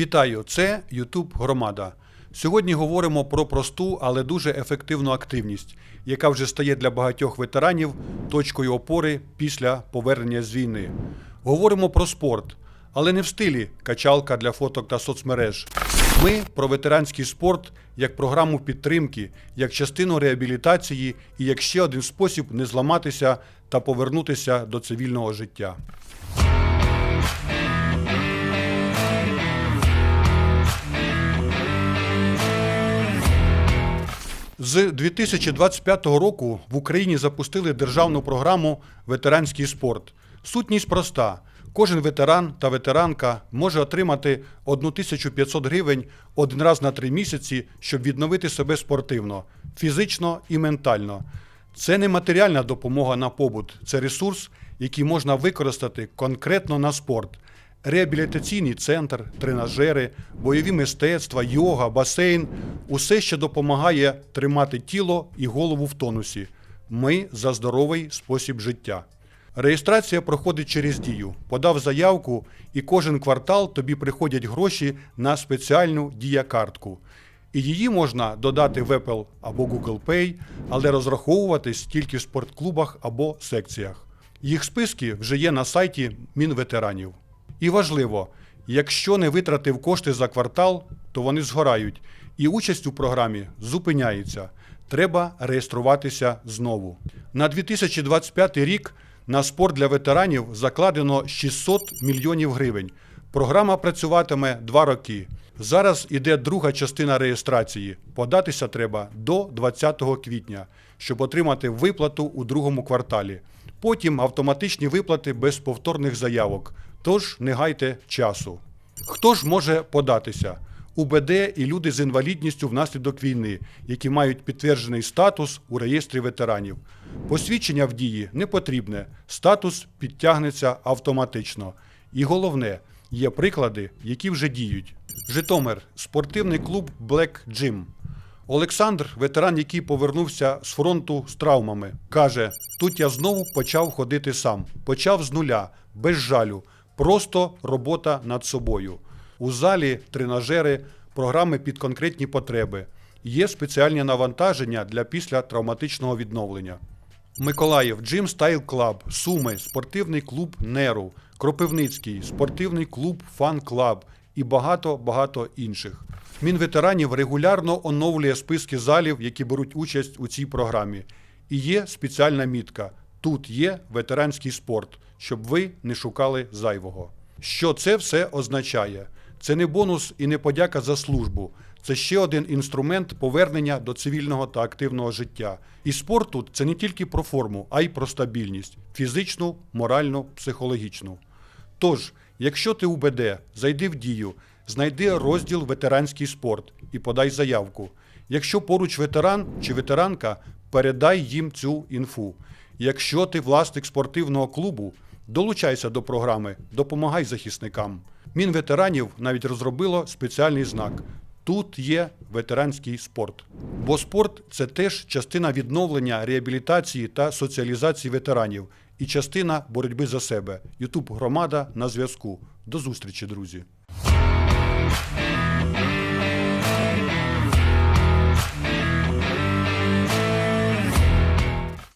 Вітаю! Це YouTube Громада. Сьогодні говоримо про просту, але дуже ефективну активність, яка вже стає для багатьох ветеранів точкою опори після повернення з війни. Говоримо про спорт, але не в стилі качалка для фоток та соцмереж. Ми про ветеранський спорт як програму підтримки, як частину реабілітації і як ще один спосіб не зламатися та повернутися до цивільного життя. З 2025 року в Україні запустили державну програму Ветеранський спорт. Сутність проста. Кожен ветеран та ветеранка може отримати 1500 гривень один раз на три місяці, щоб відновити себе спортивно, фізично і ментально. Це не матеріальна допомога на побут, це ресурс, який можна використати конкретно на спорт. Реабілітаційний центр, тренажери, бойові мистецтва, йога, басейн усе, що допомагає тримати тіло і голову в тонусі. Ми за здоровий спосіб життя. Реєстрація проходить через дію. Подав заявку, і кожен квартал тобі приходять гроші на спеціальну діякартку. І її можна додати в Apple або Google Pay, але розраховуватись тільки в спортклубах або секціях. Їх списки вже є на сайті Мінветеранів. І важливо, якщо не витратив кошти за квартал, то вони згорають, і участь у програмі зупиняється. Треба реєструватися знову. На 2025 рік на спорт для ветеранів закладено 600 мільйонів гривень. Програма працюватиме два роки. Зараз іде друга частина реєстрації. Податися треба до 20 квітня, щоб отримати виплату у другому кварталі. Потім автоматичні виплати без повторних заявок. Тож не гайте часу. Хто ж може податися? УБД і люди з інвалідністю внаслідок війни, які мають підтверджений статус у реєстрі ветеранів. Посвідчення в дії не потрібне, статус підтягнеться автоматично. І головне, є приклади, які вже діють. Житомир, спортивний клуб Black Gym. Олександр, ветеран, який повернувся з фронту з травмами, каже: тут я знову почав ходити сам, почав з нуля, без жалю, просто робота над собою. У залі тренажери, програми під конкретні потреби. Є спеціальні навантаження для післятравматичного відновлення. Миколаїв, Gym Style Club, Суми, спортивний клуб Неру, Кропивницький, спортивний клуб Фан Клаб і багато-багато інших. Мінветеранів регулярно оновлює списки залів, які беруть участь у цій програмі. І є спеціальна мітка: тут є ветеранський спорт, щоб ви не шукали зайвого. Що це все означає? Це не бонус і не подяка за службу. Це ще один інструмент повернення до цивільного та активного життя. І спорт тут це не тільки про форму, а й про стабільність фізичну, моральну, психологічну. Тож, якщо ти УБД, зайди в дію, знайди розділ ветеранський спорт і подай заявку. Якщо поруч ветеран чи ветеранка, передай їм цю інфу. Якщо ти власник спортивного клубу, долучайся до програми, допомагай захисникам. Мінветеранів навіть розробило спеціальний знак. Тут є ветеранський спорт. Бо спорт це теж частина відновлення, реабілітації та соціалізації ветеранів і частина боротьби за себе. Ютуб Громада на зв'язку. До зустрічі, друзі.